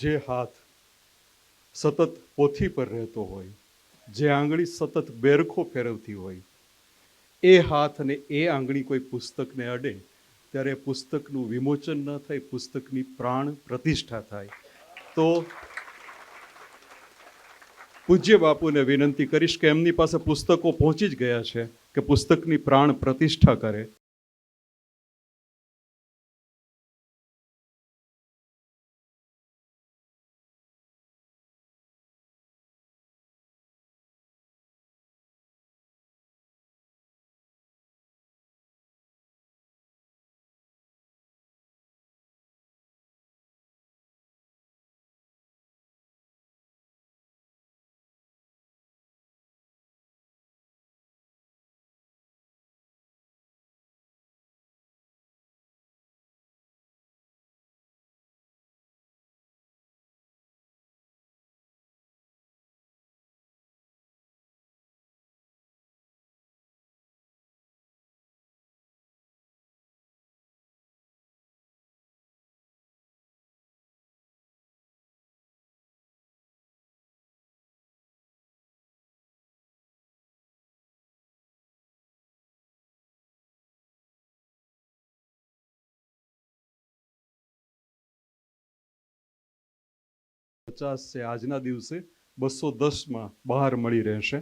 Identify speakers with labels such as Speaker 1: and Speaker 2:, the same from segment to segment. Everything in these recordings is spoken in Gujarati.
Speaker 1: જે હાથ સતત પોથી પર રહેતો હોય, જે આંગળી સતત બેરખો ફેરવતી હોય, એ હાથ અને એ આંગળી કોઈ પુસ્તકને અડે, ત્યારે પુસ્તકનું વિમોચન ન થાય, પુસ્તકની પ્રાણ પ્રતિષ્ઠા થાય. તો પૂજ્ય બાપુને વિનંતી કરીશ કે એમની પાસે પુસ્તકો પહોંચી જ ગયા છે કે પુસ્તકની પ્રાણ પ્રતિષ્ઠા કરે. પચાસ છે આજના દિવસે બસો દસમાં બહાર મળી રહેશે.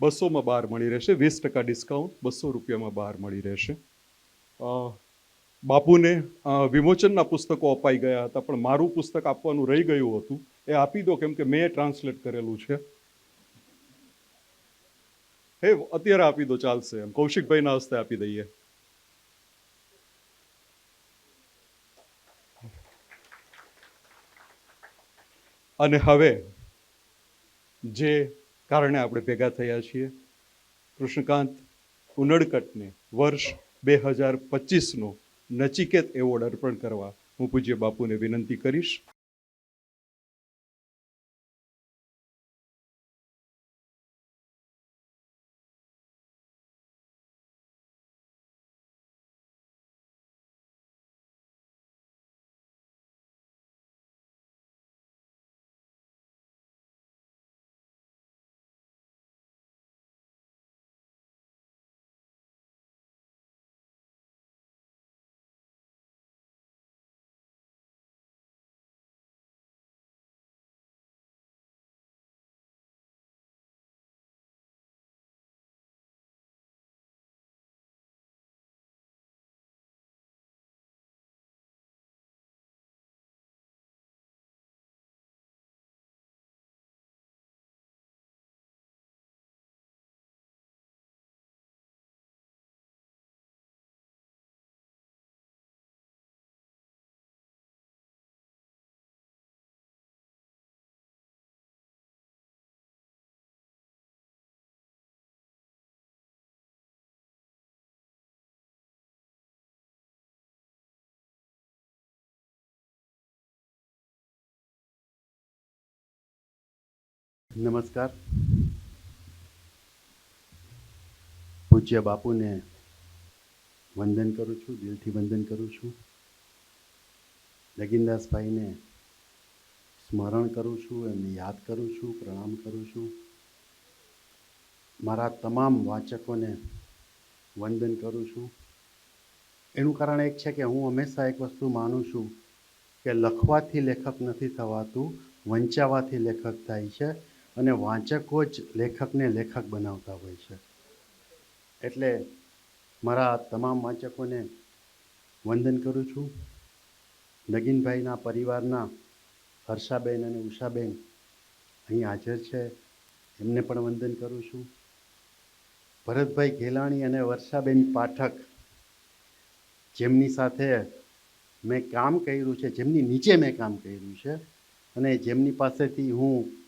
Speaker 1: બસોમાં બહાર મળી રહેશે. વીસ ટકા ડિસ્કાઉન્ટ બસો રૂપિયામાં બહાર મળી રહેશે. બાપુને વિમોચનના પુસ્તકો અપાઈ ગયા હતા, પણ મારું પુસ્તક આપવાનું રહી ગયું હતું. એ આપી દો કેમ કે મેં ટ્રાન્સલેટ કરેલું છે. હે, અત્યારે આપી દો, ચાલશે એમ. કૌશિકભાઈના હસ્તે આપી દઈએ. અને હવે જે કારણે આપણે ભેગા થયા છીએ, કૃષ્ણકાંત ઉનડકટને વર્ષ બે હજાર પચીસનો નચિકેત એવોર્ડ અર્પણ કરવા હું પૂજ્ય બાપુને વિનંતી કરીશ.
Speaker 2: નમસ્કાર. પૂજ્ય બાપુને વંદન કરું છું, દિલથી વંદન કરું છું, લગીનદાસભાઈને સ્મરણ કરું છું, એમને યાદ કરું છું, પ્રણામ કરું છું. મારા તમામ વાચકોને વંદન કરું છું. એનું કારણ એક છે કે હું હંમેશા એક વસ્તુ માનું છું કે લખવાથી લેખક નથી થવાતું, વંચાવાથી લેખક થાય છે. અને વાંચકો જ લેખકને લેખક બનાવતા હોય છે. એટલે મારા તમામ વાંચકોને વંદન કરું છું. નગીનભાઈના પરિવારના હર્ષાબેન અને ઉષાબેન અહીં હાજર છે. એમને પણ વંદન કરું છું. ભરતભાઈ ઘેલાણી અને વર્ષાબેન પાઠક, જેમની સાથે મેં કામ કર્યું છે, જેમની નીચે મેં કામ કર્યું છે અને જેમની પાસેથી હું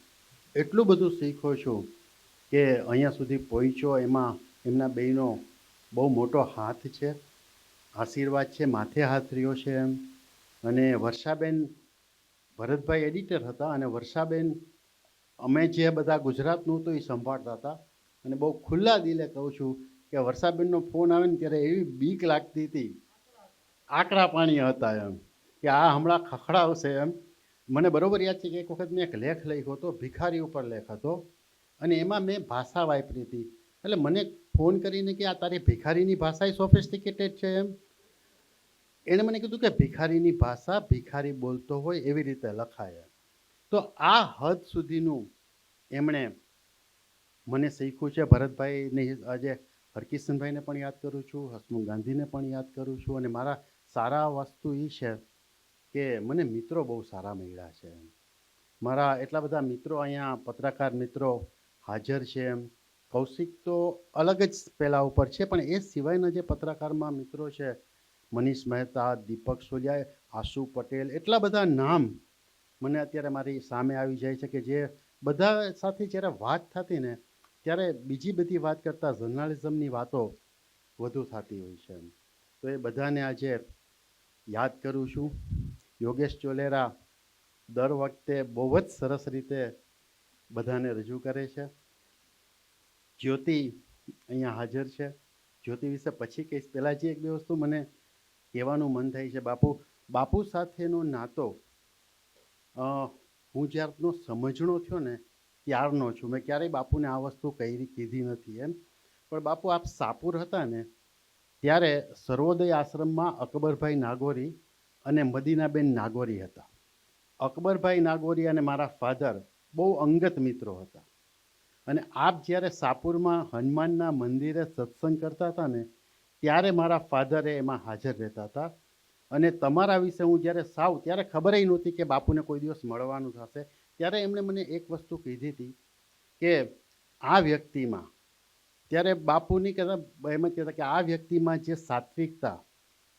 Speaker 2: એટલું બધું શીખો છું કે અહીંયા સુધી પહોંચ્યો, એમાં એમના બેયનો બહુ મોટો હાથ છે, આશીર્વાદ છે, માથે હાથ રહ્યો છે એમ. અને વર્ષાબેન ભરતભાઈ એડિટર હતા અને વર્ષાબેન અમે જે બધા ગુજરાતનું હતું એ સંભાળતા હતા. અને બહુ ખુલ્લા દિલે કહું છું કે વર્ષાબેનનો ફોન આવે ને ત્યારે એવી બીક લાગતી હતી. આકરા પાણી હતા એમ કે આ હમણાં ખખડાવશે એમ. મને બરોબર યાદ છે કે એક વખત મેં એક લેખ લખ્યો હતો, ભિખારી ઉપર લેખ હતો. અને એમાં મેં ભાષા વાપરી હતી. એટલે મને ફોન કરીને કે આ તારી ભિખારીની ભાષા સોફિસ્ટિકેટેડ છે એમ. એણે મને કીધું કે ભિખારીની ભાષા ભિખારી બોલતો હોય એવી રીતે લખાય તો આ હદ સુધીનું એમણે મને શીખ્યું છે. ભરતભાઈને આજે હરકિશનભાઈને પણ યાદ કરું છું, હસમુખ ગાંધીને પણ યાદ કરું છું. અને મારા સારા વસ્તુ એ છે કે મને મિત્રો બહુ સારા મળ્યા છે મારા એટલા બધા મિત્રો અહીંયા પત્રકાર મિત્રો હાજર છે એમ. કૌશિક તો અલગ જ પેલા ઉપર છે, પણ એ સિવાયના જે પત્રકારમાં મિત્રો છે, મનીષ મહેતા, દીપક સોલિયા, આશુ પટેલ, એટલા બધા નામ મને અત્યારે મારી સામે આવી જાય છે કે જે બધા સાથે જ્યારે વાત થતી ને, ત્યારે બીજી બધી વાત કરતાં જર્નાલિઝમની વાતો વધુ થતી હોય છે તો એ બધાને આજે યાદ કરું છું. યોગેશ ચોલેરા દર વખતે બહુ જ સરસ રીતે બધાને રજૂ કરે છે. જ્યોતિ અહીંયા હાજર છે. જ્યોતિ વિશે પછી કહીશ. પહેલાં જે એક બે વસ્તુ મને કહેવાનું મન થાય છે. બાપુ બાપુ સાથેનો નાતો હું જ્યારનો સમજણો થયો ને, ત્યારનો છું. મેં ક્યારેય બાપુને આ વસ્તુ કહી કીધી નથી એમ. પણ બાપુ આપ સાપુર હતા ને, ત્યારે સર્વોદય આશ્રમમાં અકબરભાઈ નાગોરી અને મદીનાબેન નાગોરી હતા. અકબરભાઈ નાગોરી અને મારા ફાધર બહુ અંગત મિત્રો હતા. અને આપ જ્યારે સાપુરમાં હનુમાનના મંદિરે સત્સંગ કરતા હતા ને, ત્યારે મારા ફાધરે એમાં હાજર રહેતા હતા. અને તમારા વિશે હું જ્યારે સાવ, ત્યારે ખબર નહોતી કે બાપુને કોઈ દિવસ મળવાનું થશે. ત્યારે એમણે મને એક વસ્તુ કીધી હતી કે આ વ્યક્તિમાં, ત્યારે બાપુની કહેતા, એમ જ કહેતા કે આ વ્યક્તિમાં જે સાત્વિકતા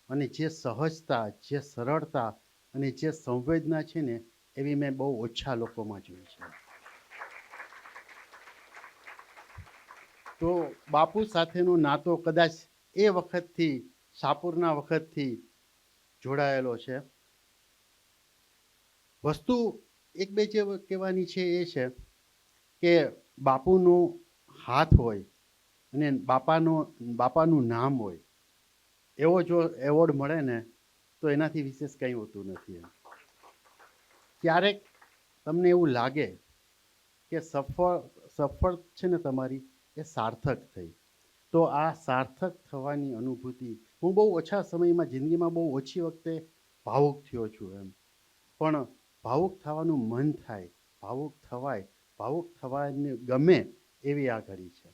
Speaker 2: અને જે સહજતા, જે સરળતા અને જે સંવેદના છે ને, એવી મેં બહુ ઓછા લોકોમાં જોઈ છે. તો બાપુ સાથેનો નાતો કદાચ એ વખતથી, સાપુરના વખતથી જોડાયેલો છે. વસ્તુ એક બે જે કહેવાની છે એ છે કે બાપુનો હાથ હોય અને બાપાનો, બાપાનું નામ હોય એવો જો એવોર્ડ મળે ને, તો એનાથી વિશેષ કંઈ હોતું નથી એમ. ક્યારેક તમને એવું લાગે કે સફળ સફળ છે ને તમારી, એ સાર્થક થઈ. તો આ સાર્થક થવાની અનુભૂતિ, હું બહુ ઓછા સમયમાં જિંદગીમાં બહુ ઓછી વખતે ભાવુક થયો છું એમ. પણ ભાવુક થવાનું મન થાય, ભાવુક થવાય, ભાવુક થવાને ગમે એવી આ ઘડી છે.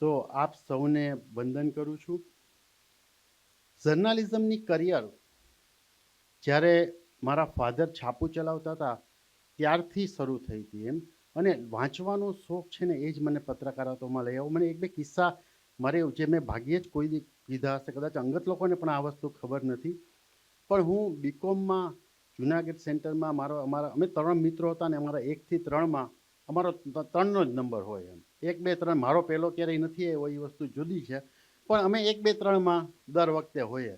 Speaker 2: તો આપ સૌને વંદન કરું છું. જર્નાલિઝમની કરિયર જ્યારે મારા ફાધર છાપું ચલાવતા હતા, ત્યારથી શરૂ થઈ હતી એમ. અને વાંચવાનો શોખ છે ને એ જ મને પત્રકારત્વમાં લઈ આવ્યો મને એક બે કિસ્સા મારે જે મેં ભાગ્યે જ કોઈ કીધા હશે. કદાચ અંગત લોકોને પણ આ વસ્તુ ખબર નથી. પણ હું બીકોમમાં જુનાગઢ સેન્ટરમાં મારો, અમારા, અમે ત્રણ મિત્રો હતા ને અમારા એકથી ત્રણમાં, અમારો ત્રણનો જ નંબર હોય એમ. એક, બે, ત્રણ, મારો પહેલો ક્યારેય નથી આવ્યો, એ વસ્તુ જુદી છે. પણ અમે એક બે ત્રણમાં દર વખતે હોઈએ.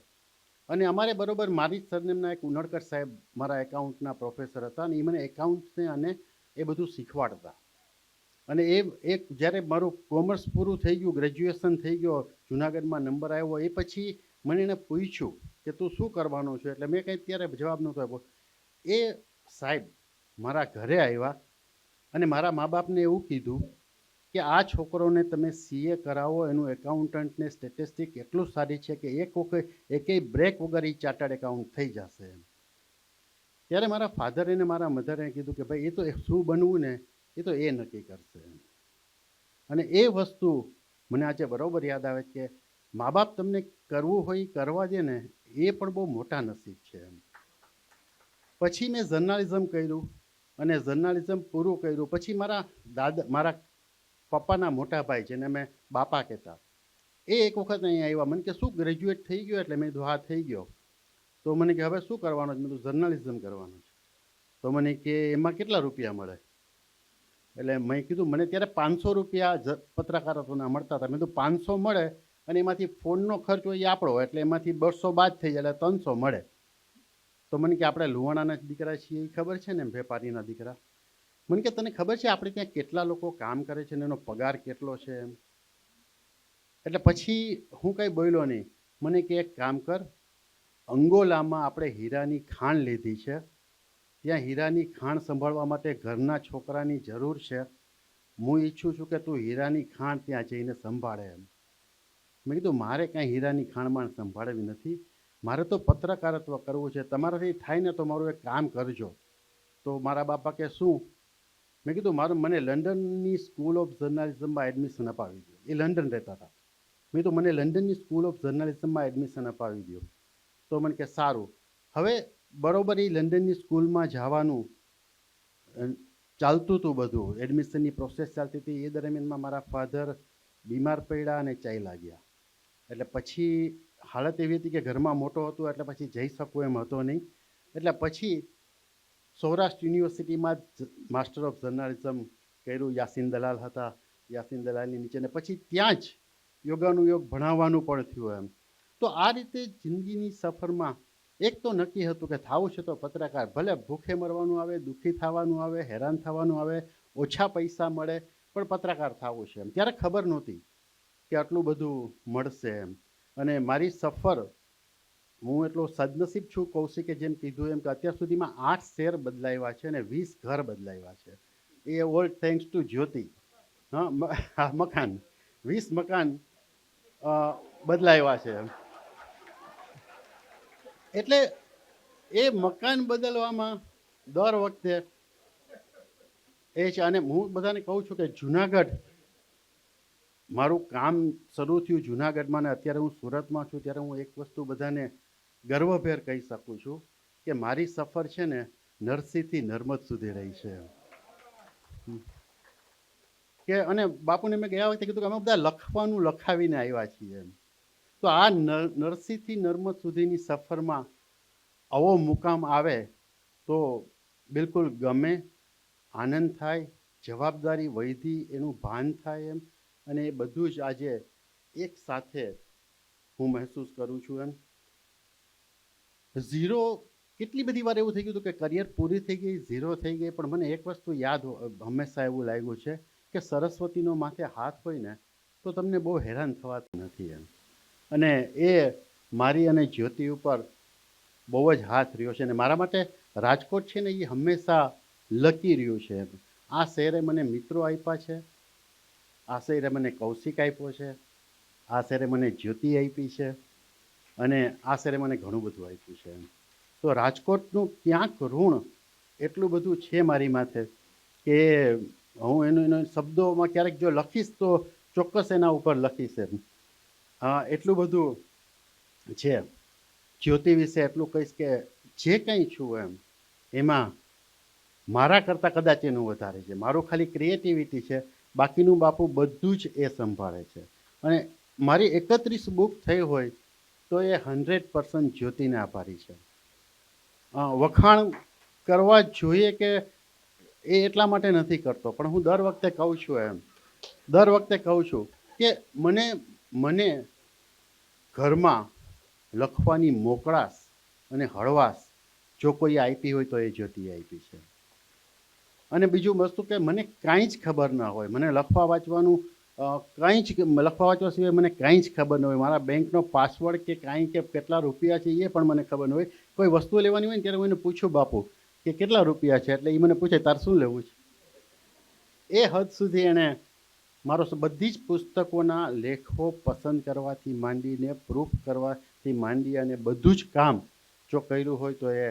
Speaker 2: અને અમારે બરોબર મારી સરનેમના એક ઉનડકર સાહેબ મારા એકાઉન્ટના પ્રોફેસર હતા અને એ મને એકાઉન્ટને અને એ બધું શીખવાડતા. અને એ એક જ્યારે મારું કોમર્સ પૂરું થઈ ગયું, ગ્રેજ્યુએશન થઈ ગયો, જુનાગઢમાં નંબર આવ્યો, એ પછી મને એને પૂછ્યું કે તું શું કરવાનો છે? એટલે મેં કંઈ ત્યારે જવાબ નહોતો આપ્યો. એ સાહેબ મારા ઘરે આવ્યા અને મારા મા બાપને એવું કીધું કે આ છોકરોને તમે સીએ કરાવો, એનું એકાઉન્ટન્ટને સ્ટેટિસ્ટિક એટલું સારી છે કે એક વખત, એકેય બ્રેક વગર એ ચાર્ટર્ડ એકાઉન્ટ થઈ જશે ત્યારે મારા ફાધરે ને મારા મધરે કીધું કે ભાઈ, એ તો શું બનવું ને? એ તો એ નક્કી કરશે અને એ વસ્તુ મને આજે બરાબર યાદ આવે કે મા બાપ તમને કરવું હોય, કરવા દે ને, એ પણ બહુ મોટા નસીબ છે પછી મેં જર્નાલિઝમ કર્યું અને જર્નાલિઝમ પૂરું કર્યું. પછી મારા દાદા, મારા પપ્પાના મોટા ભાઈ જેને મેં બાપા કહેતા. એ એક વખત અહીંયા આવ્યા. મને કે, શું ગ્રેજ્યુએટ થઈ ગયો? એટલે મેં કીધું, હા, થઈ ગયો. તો મને કે, હવે શું કરવાનું? છે મેં કીધું જર્નાલિઝમ કરવાનું છે. તો મને કે, એમાં કેટલા રૂપિયા મળે? એટલે મેં કીધું, મને ત્યારે પાંચસો રૂપિયા પત્રકારત્વના મળતા હતા. મેં કીધું, પાંચસો મળે અને એમાંથી ફોનનો ખર્ચ હોય એ આપણો એટલે એમાંથી બસો બાદ થઈ જાય, એટલે ત્રણસો મળે. તો મને કે, આપણે લુવાણાના દીકરા છીએ એ ખબર છે ને, વેપારીના દીકરા? મને કે તને ખબર છે આપણે ત્યાં કેટલા લોકો કામ કરે છે ને એનો પગાર કેટલો છે એમ? એટલે પછી હું કંઈ બોલ્યો નહીં. મને કે એક કામ કર, અંગોલામાં આપણે હીરાની ખાણ લીધી છે. ત્યાં હીરાની ખાણ સંભાળવા માટે ઘરના છોકરાની જરૂર છે. હું ઈચ્છું છું કે તું હીરાની ખાણ ત્યાં જઈને સંભાળે એમ. મેં કીધું, મારે કાંઈ હીરાની ખાણમાં સંભાળવી નથી. મારે તો પત્રકારત્વ કરવું છે. તમારાથી થાય ને તો મારું એક કામ કરજો. તો મારા બાપા કે, શું? મેં કીધું, મારું, મને લંડનની સ્કૂલ ઓફ જર્નાલિઝમમાં એડમિશન અપાવી દો એ લંડન રહેતા હતા. મેં તો મને લંડનની સ્કૂલ ઓફ જર્નાલિઝમમાં એડમિશન અપાવી દો તો મને કે, સારું. હવે બરોબર એ લંડનની સ્કૂલમાં જવાનું ચાલતું હતું બધું. એડમિશનની પ્રોસેસ ચાલતી હતી. એ દરમિયાનમાં મારા ફાધર બીમાર પડ્યા અને ચાઈ લાગ્યા. એટલે પછી હાલત એવી હતી કે ઘરમાં મોટો હતો, એટલે પછી જઈ શકું એમ હતો નહીં. એટલે પછી સૌરાષ્ટ્ર યુનિવર્સિટીમાં જ માસ્ટર ઓફ જર્નાલિઝમ કર્યું, યાસીન દલાલ હતા. યાસીન દલાલની નીચે ને પછી ત્યાં જ યોગાનું યોગ ભણાવવાનું પણ થયું એમ. તો આ રીતે જિંદગીની સફરમાં એક તો નક્કી હતું કે થવું છે તો પત્રકાર, ભલે ભૂખે મરવાનું આવે, દુઃખી થવાનું આવે, હેરાન થવાનું આવે, ઓછા પૈસા મળે, પણ પત્રકાર થવું છે એમ. ત્યારે ખબર નહોતી કે આટલું બધું મળશે એમ. અને મારી સફર હું એટલો સદનસીબ છું કૌશિકે જેમ કીધું એમ કે અત્યાર સુધીમાં આઠ શેર બદલાવ્યા છે અને વીસ ઘર બદલાવ્યા છે. એ ઓલ થેન્ક્સ ટુ જ્યોતિ. હા મકાન. વીસ મકાન બદલાવ્યા છે એટલે એ મકાન બદલવામાં દર વખતે એ છે અને હું બધાને કહું છું કે જુનાગઢ મારું કામ શરૂ થયું જુનાગઢમાં ને અત્યારે હું સુરતમાં છું, ત્યારે હું એક વસ્તુ બધાને ગર્વભેર કહી શકું છું કે મારી સફર છે ને નરસિંહથી નર્મદ સુધી રહી છે. કે અને બાપુને મેં ગયા વખતે કીધું કે અમે બધા લખવાનું લખાવીને આવ્યા છીએ એમ. તો આ નર- નરસિંહથી નર્મદ સુધીની સફરમાં આવો મુકામ આવે તો બિલકુલ ગમે, આનંદ થાય, જવાબદારી વૈધી એનું ભાન થાય એમ. અને એ બધું જ આજે એક સાથે હું મહેસૂસ કરું છું એમ. ઝીરો, કેટલી બધી વાર એવું થઈ ગયું હતું કે કરિયર પૂરી થઈ ગઈ, ઝીરો થઈ ગઈ, પણ મને એક વસ્તુ યાદ હંમેશા એવું લાગ્યું છે કે સરસ્વતીનો માથે હાથ હોય ને, તો તમને બહુ હેરાન થવાતું નથી એમ. અને એ મારી અને જ્યોતિ ઉપર બહુ જ હાથ રહ્યો છે અને મારા માટે રાજકોટ છે ને એ હંમેશા લકી રહ્યું છે એમ. આ શહેરે મને મિત્રો આપ્યા છે, આ શહેરે મને કૌશિક આપ્યો છે, આ શહેરે મને જ્યોતિ આપી છે. અને આ શહેરે મને ઘણું બધું આપ્યું છે. એમ તો રાજકોટનું ક્યાંક ઋણ એટલું બધું છે મારી માથે કે હું એનો એનો શબ્દોમાં ક્યારેક જો લખીશ તો ચોક્કસ એના ઉપર લખીશ એમ. એટલું બધું છે. જ્યોતિ વિશે એટલું કહીશ કે જે કંઈ છું એમ, એમાં મારા કરતાં કદાચ એનું વધારે છે. મારું ખાલી ક્રિએટિવિટી છે, બાકીનું બાપુ બધું જ એ સંભાળે છે. અને મારી એકત્રીસ બુક થઈ હોય તો એ હંડ્રેડ પર્સન્ટ જ્યોતિને આભારી છે. વખાણ કરવા જોઈએ કે એ એટલા માટે નથી કરતો, પણ હું દર વખતે કહું છું એમ. દર વખતે કહું છું કે મને મને ઘરમાં લખવાની મોકળાશ અને હળવાશ જો કોઈ આપી હોય તો એ જ્યોતિ આપી છે. અને બીજું વસ્તુ કે મને કાંઈ જ ખબર ના હોય, મને લખવા વાંચવાનું કાંઈ જ લખવા વાંચવા સિવાય મને કાંઈ જ ખબર ન હોય. મારા બેંકનો પાસવર્ડ કે કાંઈ કે કેટલા રૂપિયા છે એ પણ મને ખબર ન હોય. કોઈ વસ્તુ લેવાની હોય ને ત્યારે હું એને પૂછું, બાપુ, કે કેટલા રૂપિયા છે? એટલે એ મને પૂછે, તાર શું લેવું છે? એ હદ સુધી એણે મારો બધી જ પુસ્તકોના લેખો પસંદ કરવાથી માંડીને પ્રૂફ કરવાથી માંડી અને બધું જ કામ જો કર્યું હોય તો એ,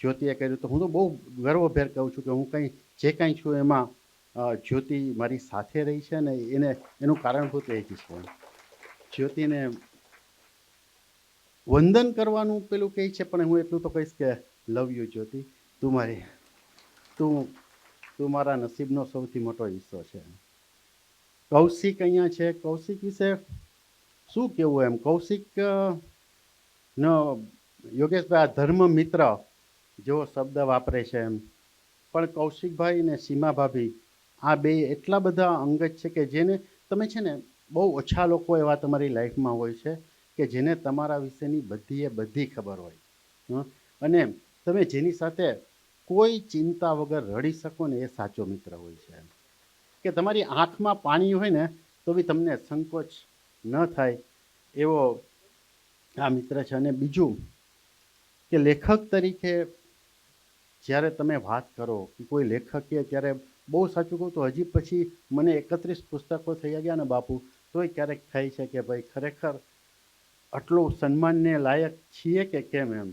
Speaker 2: જ્યોતિએ કર્યું. તો હું તો બહુ ગર્વભેર કહું છું કે હું કંઈ, જે કાંઈ છું એમાં જ્યોતિ મારી સાથે રહી છે ને એને, એનું કારણભૂત એ જ છે. જ્યોતિને વંદન કરવાનું પેલું કહે છે, પણ હું એટલું તો કહીશ કે લવ યુ જ્યોતિ. તું મારી, તું તું મારા નસીબનો સૌથી મોટો હિસ્સો છે. કૌશિક અહીંયા છે. કૌશિક વિશે શું કહેવું એમ? કૌશિક નો, યોગેશભાઈ આ ધર્મ મિત્ર જેવો શબ્દ વાપરે છે એમ. પણ કૌશિકભાઈ ને સીમા ભાભી આ બે એટલા બધા અંગત છે કે જેને તમે છે ને બહુ ઓછા લોકો એવા તમારી લાઈફમાં હોય છે કે જેને તમારા વિશેની બધી એ બધી ખબર હોય? અને તમે જેની સાથે કોઈ ચિંતા વગર રડી શકો ને એ સાચો મિત્ર હોય છે કે તમારી આંખમાં પાણી હોય ને તો બી તમને સંકોચ ન થાય એવો આ મિત્ર છે. અને બીજું કે લેખક તરીકે જ્યારે તમે વાત કરો કે કોઈ લેખકે ત્યારે બહુ સાચું કહું તો હજી પછી મને એકત્રીસ પુસ્તકો થઈ ગયા ને બાપુ, તોય ક્યારેક થાય છે કે ભાઈ ખરેખર આટલું સન્માનને લાયક છીએ કે કેમ એમ?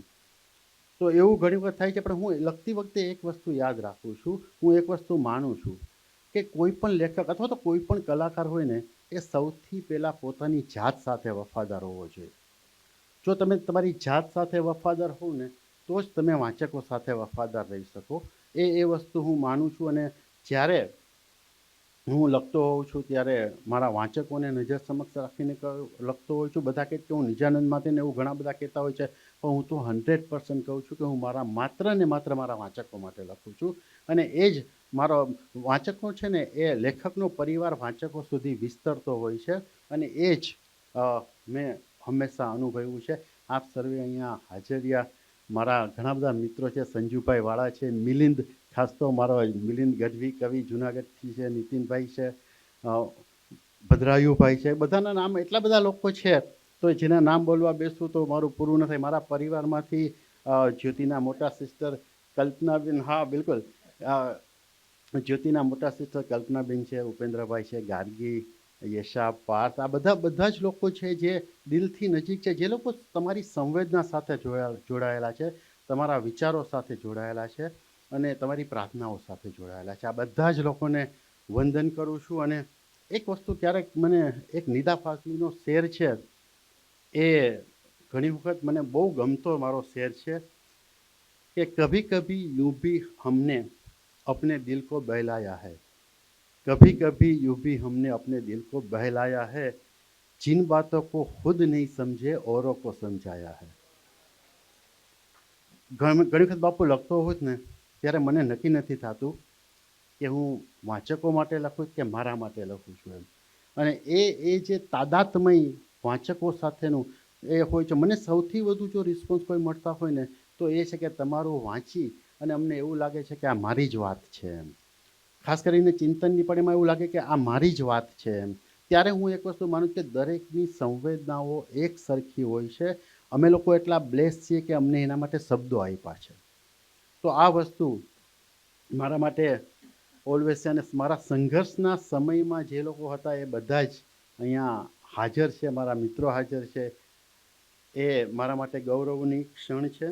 Speaker 2: તો એવું ઘણી વખત થાય છે, પણ હું લખતી વખતે એક વસ્તુ યાદ રાખું છું, હું એક વસ્તુ માનું છું કે કોઈ પણ લેખક અથવા તો કોઈ પણ કલાકાર હોય ને, એ સૌથી પહેલાં પોતાની જાત સાથે વફાદાર હોવો જોઈએ. જો તમે તમારી જાત સાથે વફાદાર હોવ ને, તો જ તમે વાંચકો સાથે વફાદાર રહી શકો. એ એ વસ્તુ હું માનું છું અને જ્યારે હું લખતો હોઉં છું, ત્યારે મારા વાંચકોને નજર સમક્ષ રાખીને લખતો હોઉં છું. બધા કહે કે હું નિજાનંદ માટે ને એવું ઘણા બધા કહેતા હોય છે, પણ હું તો હંડ્રેડ પર્સન્ટ કહું છું કે હું મારા માત્ર ને માત્ર મારા વાંચકો માટે લખું છું. અને એ જ મારો વાંચકો છે ને, એ લેખકનો પરિવાર વાંચકો સુધી વિસ્તરતો હોય છે. અને એ જ મેં હંમેશા અનુભવ્યું છે. આપ સર્વે અહીંયા હાજરિયા મારા ઘણા બધા મિત્રો છે, સંજુભાઈ વાળા છે, મિલિંદ ખાસ તો મારો મિલિંદ ગઢવી કવિ જુનાગઢથી છે, નીતિનભાઈ છે ભદ્રાયુભાઈ છે, બધાના નામ એટલા બધા લોકો છે, તો જેના નામ બોલવા બેસું તો મારું પૂરું ન થાય. મારા પરિવારમાંથી જ્યોતિના મોટા સિસ્ટર કલ્પનાબેન, હા, બિલકુલ. જ્યોતિના મોટા સિસ્ટર કલ્પનાબેન છે, ઉપેન્દ્રભાઈ છે, ગાર્ગી યશા પાર્થ, આ બધા બધા જ લોકો છે જે દિલથી નજીક છે. જે લોકો તમારી સંવેદના સાથે જોડાયેલા છે, તમારા વિચારો સાથે જોડાયેલા છે. અને તમારી પ્રાર્થનાઓ સાથે જોડાયેલા છે આ બધા જ લોકોને વંદન કરું છું અને એક વસ્તુ ક્યારેક મને એક નિદા ફાઝલીનો શેર છે એ ઘણી વખત મને બહુ ગમતો મારો શેર છે કે કભી કભી यूं भी हमने अपने दिल को बहलाया है कभी कभी यूं भी हमने अपने दिल को बहलाया है जिन बातों को खुद नहीं समझे औरों को समझाया है ઘણી ઘણી વખત બાપુ લખતો હોત ને ત્યારે મને નક્કી નથી થતું કે હું વાંચકો માટે લખું કે મારા માટે લખું છું એમ. અને એ એ જે તાદાત્મય વાંચકો સાથેનું એ હોય છે, મને સૌથી વધુ જો રિસ્પોન્સ કોઈ મળતા હોય ને, તો એ છે કે તમારું વાંચી અને અમને એવું લાગે છે કે આ મારી જ વાત છે એમ. ખાસ કરીને ચિંતનની પણ એમાં એવું લાગે કે આ મારી જ વાત છે એમ. ત્યારે હું એક વસ્તુ માનું કે દરેકની સંવેદનાઓ એક સરખી હોય છે. અમે લોકો એટલા બ્લેસ છીએ કે અમને એના માટે શબ્દો આપ્યા છે. તો આ વસ્તુ મારા માટે ઓલવેઝ છે અને મારા સંઘર્ષના સમયમાં જે લોકો હતા એ બધા જ અહીંયા હાજર છે, મારા મિત્રો હાજર છે. એ મારા માટે ગૌરવની ક્ષણ છે.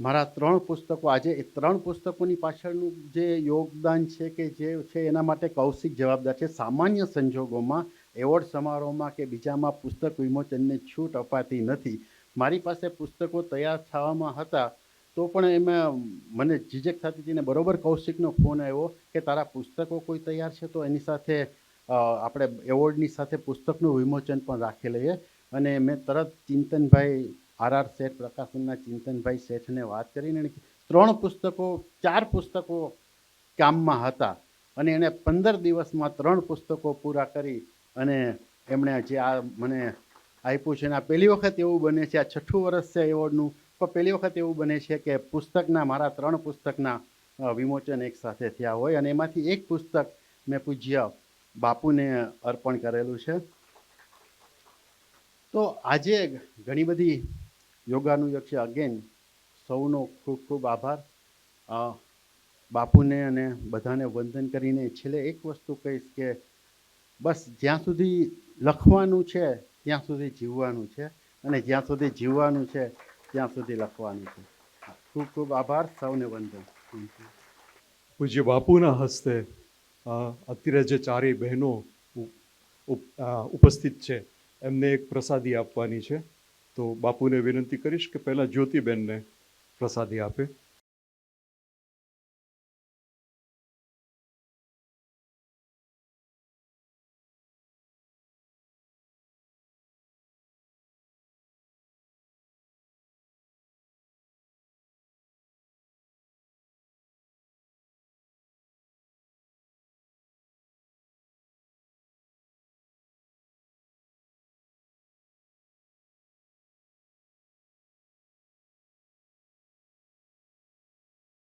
Speaker 2: મારા ત્રણ પુસ્તકો, આજે એ ત્રણ પુસ્તકોની પાછળનું જે યોગદાન છે કે જે છે એના માટે કૌશિક જવાબદાર છે. સામાન્ય સંજોગોમાં, એવોર્ડ સમારોહમાં કે બીજામાં પુસ્તક વિમોચનને છૂટ અપાતી નથી. મારી પાસે પુસ્તકો તૈયાર થવામાં હતા. તો પણ એમાં મને ઝીઝક થતી હતી ને બરોબર કૌશિકનો ફોન આવ્યો કે તારા પુસ્તકો કોઈ તૈયાર છે? તો એની સાથે આપણે એવોર્ડની સાથે પુસ્તકનું વિમોચન પણ રાખી લઈએ. અને મેં તરત ચિંતનભાઈ આર આર શેઠ, પ્રકાશનના ચિંતનભાઈ શેઠને વાત કરીને ત્રણ પુસ્તકો, ચાર પુસ્તકો કામમાં હતા. અને એણે પંદર દિવસમાં ત્રણ પુસ્તકો પૂરા કરી અને એમણે જે આ મને આપ્યું છે અને આ પહેલી વખત એવું બને છે, આ છઠ્ઠું વર્ષ છે એવોર્ડનું પણ પહેલી વખત એવું બને છે કે પુસ્તકના, મારા ત્રણ પુસ્તકના વિમોચન એક સાથે થયા હોય અને એમાંથી એક પુસ્તક મેં પૂજ્ય બાપુને અર્પણ કરેલું છે. તો આજે ઘણી બધી યોગાનુયોગ છે અગેન સૌનો ખૂબ ખૂબ આભાર. બાપુને અને બધાને વંદન કરીને છેલ્લે એક વસ્તુ કહીશ કે બસ જ્યાં સુધી લખવાનું છે, ત્યાં સુધી જીવવાનું છે અને જ્યાં સુધી જીવવાનું છે ત્યાં સુધી લખવાનું છે ખૂબ ખૂબ આભાર સૌને વંદન
Speaker 1: પૂજ્ય બાપુના હસ્તે અત્યારે જે ચારેય બહેનો ઉપ- ઉપસ્થિત છે એમને એક પ્રસાદી આપવાની છે તો બાપુને વિનંતી કરીશ કે પહેલાં જ્યોતિબેનને પ્રસાદી આપે